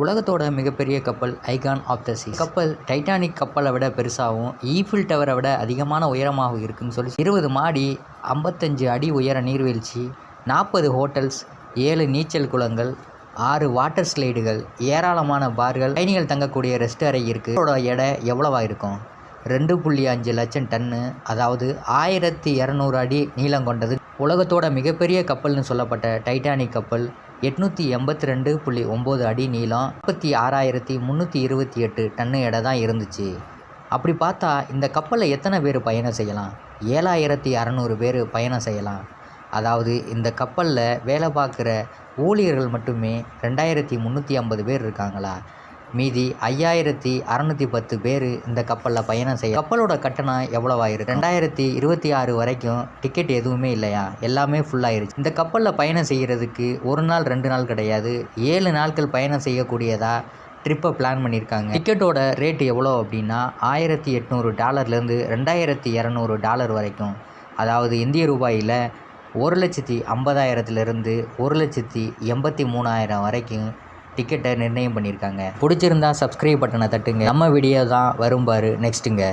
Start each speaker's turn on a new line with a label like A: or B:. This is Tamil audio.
A: உலகத்தோட மிகப்பெரிய கப்பல் ஐகான் ஆஃப் த சி கப்பல் டைட்டானிக் கப்பலை விட பெருசாகவும் ஈஃபில் டவரை விட அதிகமான உயரமாகவும் இருக்குன்னு சொல்லி இருபது மாடி ஐம்பத்தஞ்சு அடி உயர நீர்வீழ்ச்சி நாற்பது ஹோட்டல்ஸ் ஏழு நீச்சல் குளங்கள் ஆறு வாட்டர் ஸ்லைடுகள் ஏராளமான பார்கள் பயணிகள் தங்கக்கூடிய ரெஸ்ட் அறை இருக்குது இதோட எடை எவ்வளவா இருக்கும்? ரெண்டு புள்ளி அஞ்சு லட்சம் டன்னு அதாவது ஆயிரத்தி இரநூறு அடி நீளம் கொண்டது. உலகத்தோட மிகப்பெரிய கப்பல்னு சொல்லப்பட்ட டைட்டானிக் கப்பல் எட்நூற்றி எண்பத்தி ரெண்டு புள்ளி ஒம்பது அடி நீளம் முப்பத்தி ஆறாயிரத்தி முந்நூற்றி இருபத்தி எட்டு டன்னு எடை தான் இருந்துச்சு. அப்படி பார்த்தா இந்த கப்பலில் எத்தனை பேர் பயணம் செய்யலாம்? ஏழாயிரத்தி அறநூறு பேர் பயணம் செய்யலாம். அதாவது இந்த கப்பலில் வேலை பார்க்குற ஊழியர்கள் மட்டுமே ரெண்டாயிரத்தி முந்நூற்றி ஐம்பது பேர் இருக்காங்களா? மீதி ஐயாயிரத்தி அறநூற்றி பத்து பேர் இந்த கப்பலில் பயணம் செய்ய கப்பலோட கட்டணம் எவ்வளவாயிருக்கு? ரெண்டாயிரத்தி இருபத்தி ஆறு வரைக்கும் டிக்கெட் எதுவுமே இல்லையா? எல்லாமே ஃபுல்லாயிருச்சு இந்த கப்பலில் பயணம் செய்கிறதுக்கு ஒரு நாள் ரெண்டு நாள் கிடையாது. ஏழு நாட்கள் பயணம் செய்யக்கூடியதா ட்ரிப்பை பிளான் பண்ணியிருக்காங்க டிக்கெட்டோட ரேட் எவ்வளோ அப்படின்னா ஆயிரத்தி எட்நூறு டாலர்லேருந்து ரெண்டாயிரத்தி இரநூறு டாலர் வரைக்கும். அதாவது இந்திய ரூபாயில் ஒரு லட்சத்தி ஐம்பதாயிரத்துலேருந்து ஒரு லட்சத்தி எண்பத்தி மூணாயிரம் வரைக்கும் டிக்கெட்டை நிர்ணயம் பண்ணியிருக்காங்க. பிடிச்சிருந்தா சப்ஸ்கிரைப் பட்டனை தட்டுங்க. நம்ம வீடியோ தான் வரும் பாரு. நெக்ஸ்ட்டுங்க